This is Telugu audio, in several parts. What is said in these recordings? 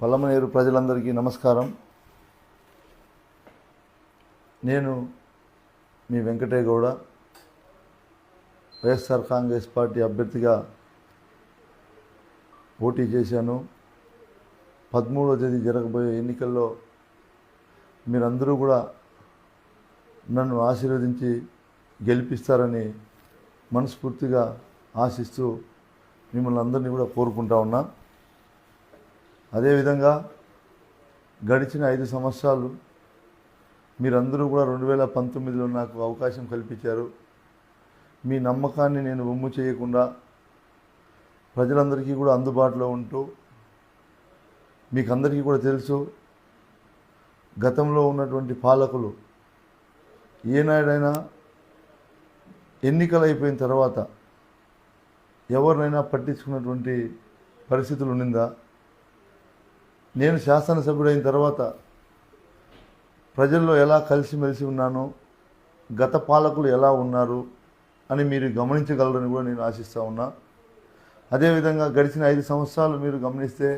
పల్లమనేరు ప్రజలందరికీ నమస్కారం. నేను మీ Venkate Gowda YSR Congress party అభ్యర్థిగా పోటీ చేశాను. పదమూడవ తేదీ జరగబోయే ఎన్నికల్లో మీరందరూ కూడా నన్ను ఆశీర్వదించి గెలిపిస్తారని మనస్ఫూర్తిగా ఆశిస్తూ మిమ్మల్ని అందరినీ కూడా కోరుకుంటా ఉన్నా. అదేవిధంగా గడిచిన ఐదు సంవత్సరాలు మీరందరూ కూడా రెండు వేల పంతొమ్మిదిలో నాకు అవకాశం కల్పించారు. మీ నమ్మకాన్ని నేను ఒమ్ము చేయకుండా ప్రజలందరికీ కూడా అందుబాటులో ఉంటూ మీకు అందరికీ కూడా తెలుసు గతంలో ఉన్నటువంటి పాలకులు ఏనాడైనా ఎన్నికలు అయిపోయిన తర్వాత ఎవరినైనా పట్టించుకున్నటువంటి పరిస్థితులు ఉన్నిందా? నేను శాసనసభ్యుడైన తర్వాత ప్రజల్లో ఎలా కలిసిమెలిసి ఉన్నానో గత పాలకులు ఎలా ఉన్నారు అని మీరు గమనించగలరని కూడా నేను ఆశిస్తూ ఉన్నా. అదేవిధంగా గడిచిన ఐదు సంవత్సరాలు మీరు గమనిస్తే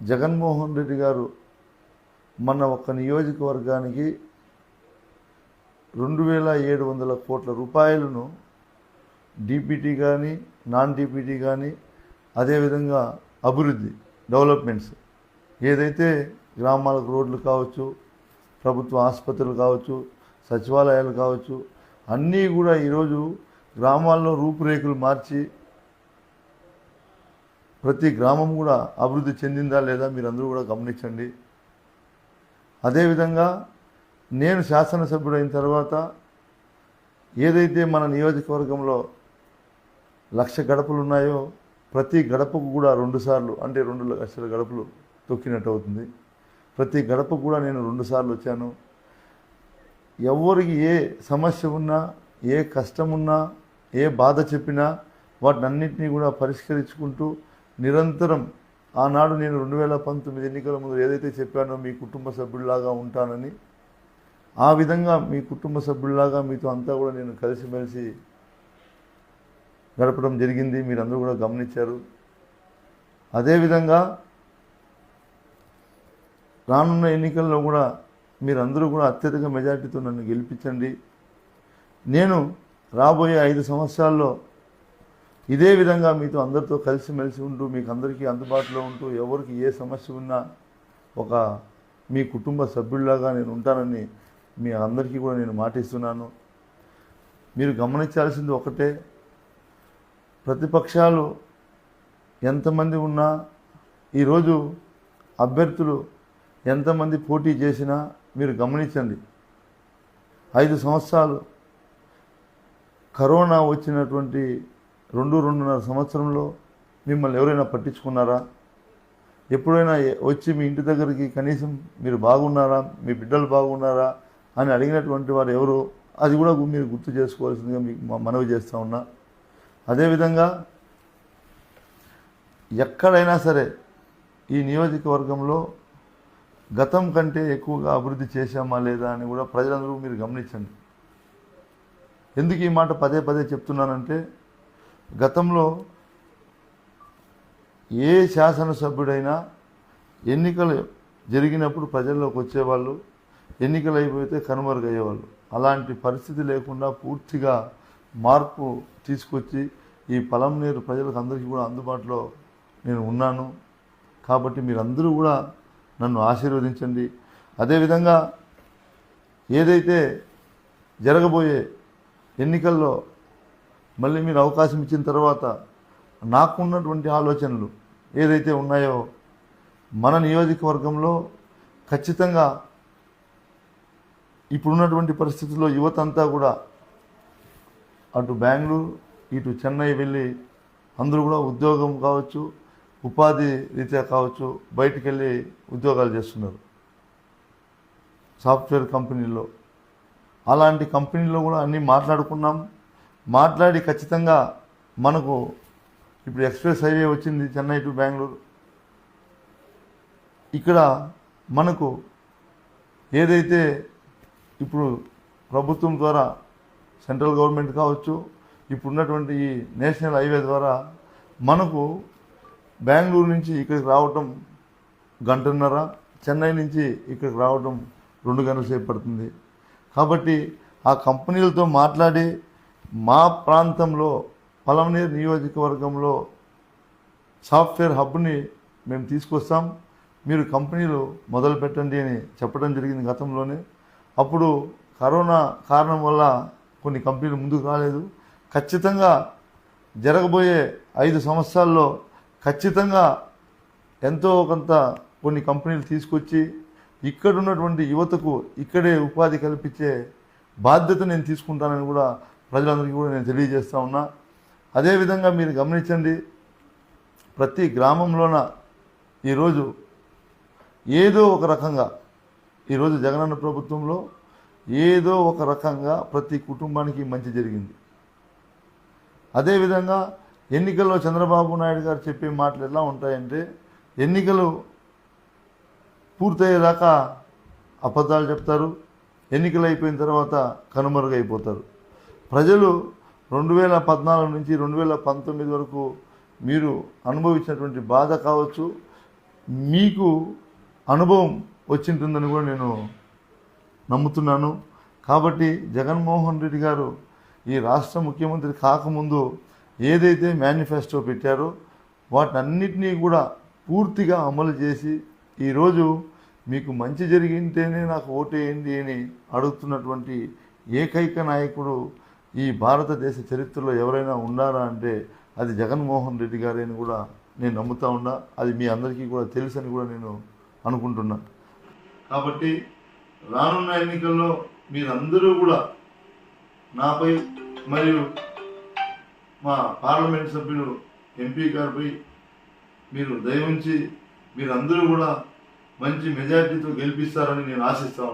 జగన్మోహన్ రెడ్డి గారు మన ఒక్క నియోజకవర్గానికి రెండు వేల ఏడు వందల కోట్ల రూపాయలను డీపీటీ కానీ నాన్ డీపీటీ కానీ అదేవిధంగా అభివృద్ధి డెవలప్మెంట్స్. ఏదైతే గ్రామాలకు రోడ్లు కావచ్చు ప్రభుత్వ ఆసుపత్రులు కావచ్చు సచివాలయాలు కావచ్చు అన్నీ కూడా ఈరోజు గ్రామాల్లో రూపురేఖలు మార్చి ప్రతి గ్రామం కూడా అభివృద్ధి చెందిందా లేదా మీరందరూ కూడా గమనించండి. అదేవిధంగా నేను శాసనసభ్యుడైన తర్వాత ఏదైతే మన నియోజకవర్గంలో లక్ష గడపలు ఉన్నాయో ప్రతి గడపకు కూడా రెండుసార్లు అంటే రెండు లక్షల గడపలు తొక్కినట్టు అవుతుంది. ప్రతి గడపకు కూడా నేను రెండుసార్లు వచ్చాను. ఎవరికి ఏ సమస్య ఉన్నా ఏ కష్టం ఉన్నా ఏ బాధ చెప్పినా వాటినన్నింటినీ కూడా పరిష్కరించుకుంటూ నిరంతరం ఆనాడు నేను రెండు వేల పంతొమ్మిది ఎన్నికల ముందు ఏదైతే చెప్పానో మీ కుటుంబ సభ్యుల్లాగా ఉంటానని ఆ విధంగా మీ కుటుంబ సభ్యుల్లాగా మీతో అంతా కూడా నేను కలిసిమెలిసి గడపడం జరిగింది మీరందరూ కూడా గమనించారు. అదేవిధంగా రానున్న ఎన్నికల్లో కూడా మీరందరూ కూడా అత్యధిక మెజార్టీతో నన్ను గెలిపించండి. నేను రాబోయే ఐదు సంవత్సరాల్లో ఇదే విధంగా మీతో అందరితో కలిసిమెలిసి ఉంటూ మీకు అందరికీ అందుబాటులో ఉంటూ ఎవరికి ఏ సమస్య ఉన్నా ఒక మీ కుటుంబ సభ్యుల్లాగా నేను ఉంటానని మీ అందరికీ కూడా నేను మాటిస్తున్నాను. మీరు గమనించాల్సింది ఒకటే ప్రతిపక్షాలు ఎంతమంది ఉన్నా ఈరోజు అభ్యర్థులు ఎంతమంది పోటీ చేసినా మీరు గమనించండి. ఐదు సంవత్సరాలు కరోనా వచ్చినటువంటి రెండు రెండున్నర సంవత్సరంలో మిమ్మల్ని ఎవరైనా పట్టించుకున్నారా? ఎప్పుడైనా వచ్చి మీ ఇంటి దగ్గరికి కనీసం మీరు బాగున్నారా? మీ బిడ్డలు బాగున్నారా? అని అడిగినటువంటి వారు ఎవరు అది కూడా మీరు గుర్తు చేసుకోవాల్సిందిగా మీకు మనవి చేస్తూ ఉన్నా. అదేవిధంగా ఎక్కడైనా సరే ఈ నియోజకవర్గంలో గతం కంటే ఎక్కువగా అభివృద్ధి చేశామా లేదా అని కూడా ప్రజలందరూ మీరు గమనించండి. ఎందుకు ఈ మాట పదే పదే చెప్తున్నానంటే గతంలో ఏ శాసనసభ్యుడైనా ఎన్నికలు జరిగినప్పుడు ప్రజల్లోకి వచ్చేవాళ్ళు ఎన్నికలు అయిపోతే కనుమరుగయ్యేవాళ్ళు. అలాంటి పరిస్థితి లేకుండా పూర్తిగా మార్పు తీసుకొచ్చి ఈ పొలం నీరు ప్రజలకు అందరికీ కూడా అందుబాటులో నేను ఉన్నాను. కాబట్టి మీరందరూ కూడా నన్ను ఆశీర్వదించండి. అదేవిధంగా ఏదైతే జరగబోయే ఎన్నికల్లో మళ్ళీ మీరు అవకాశం ఇచ్చిన తర్వాత నాకున్నటువంటి ఆలోచనలు ఏదైతే ఉన్నాయో మన నియోజకవర్గంలో ఖచ్చితంగా ఇప్పుడున్నటువంటి పరిస్థితుల్లో యువత అంతా కూడా అటు బెంగళూరు ఇటు చెన్నై వెళ్ళి అందరూ కూడా ఉద్యోగం కావచ్చు ఉపాధి రీత్యా కావచ్చు బయటికి వెళ్ళి ఉద్యోగాలు చేస్తున్నారు. సాఫ్ట్వేర్ కంపెనీలో అలాంటి కంపెనీలో కూడా అన్నీ మాట్లాడుకున్నాం. మాట్లాడి ఖచ్చితంగా మనకు ఇప్పుడు ఎక్స్ప్రెస్ హైవే వచ్చింది చెన్నై టు బెంగళూరు. ఇక్కడ మనకు ఏదైతే ఇప్పుడు ప్రభుత్వం ద్వారా సెంట్రల్ గవర్నమెంట్ కావచ్చు ఇప్పుడున్నటువంటి ఈ నేషనల్ హైవే ద్వారా మనకు బెంగళూరు నుంచి ఇక్కడికి రావటం గంటన్నర చెన్నై నుంచి ఇక్కడికి రావడం రెండు గంటల సేపు పడుతుంది. కాబట్టి ఆ కంపెనీలతో మాట్లాడి మా ప్రాంతంలో పలమనేరు నియోజకవర్గంలో సాఫ్ట్వేర్ హబ్ని మేము తీసుకొస్తాం. మీరు కంపెనీలు మొదలు పెట్టండి అని చెప్పడం జరిగింది గతంలోనే. అప్పుడు కరోనా కారణం వల్ల కొన్ని కంపెనీలు ముందుకు రాలేదు. ఖచ్చితంగా జరగబోయే ఐదు సంవత్సరాల్లో ఖచ్చితంగా ఎంతో కొంత కొన్ని కంపెనీలు తీసుకొచ్చి ఇక్కడ ఉన్నటువంటి యువతకు ఇక్కడే ఉపాధి కల్పించే బాధ్యత నేను తీసుకుంటానని కూడా ప్రజలందరికీ కూడా నేను తెలియజేస్తా ఉన్నా. అదేవిధంగా మీరు గమనించండి ప్రతి గ్రామంలోన ఈరోజు ఏదో ఒక రకంగా ఈరోజు జగనన్న ప్రభుత్వంలో ఏదో ఒక రకంగా ప్రతి కుటుంబానికి మంచి జరిగింది. అదేవిధంగా ఎన్నికల్లో చంద్రబాబు నాయుడు గారు చెప్పే మాటలు ఎలా ఉంటాయంటే ఎన్నికలు పూర్తయ్యేదాకా అబద్ధాలు చెప్తారు ఎన్నికలు అయిపోయిన తర్వాత కనుమరుగైపోతారు. ప్రజలు రెండు వేల పద్నాలుగు నుంచి రెండు వేల పంతొమ్మిది వరకు మీరు అనుభవించినటువంటి బాధ కావచ్చు మీకు అనుభవం వచ్చింటుందని కూడా నేను నమ్ముతున్నాను. కాబట్టి జగన్మోహన్ రెడ్డి గారు ఈ రాష్ట్ర ముఖ్యమంత్రి కాకముందు ఏదైతే మేనిఫెస్టో పెట్టారో వాటన్నిటినీ కూడా పూర్తిగా అమలు చేసి ఈరోజు మీకు మంచి జరిగింటేనే నాకు ఓటేయండి అని అడుగుతున్నటువంటి ఏకైక నాయకుడు ఈ భారతదేశ చరిత్రలో ఎవరైనా ఉన్నారా అంటే అది జగన్మోహన్ రెడ్డి గారే అని కూడా నేను నమ్ముతా ఉన్నా. అది మీ అందరికీ కూడా తెలుసని కూడా నేను అనుకుంటున్నా. కాబట్టి రానున్న ఎన్నికల్లో మీరందరూ కూడా నాపై మరియు మా పార్లమెంట్ సభ్యులు ఎంపీ గారిపై మీరు దయవుంచి మీరందరూ కూడా మంచి మెజార్టీతో గెలిపిస్తారని నేను ఆశిస్తాను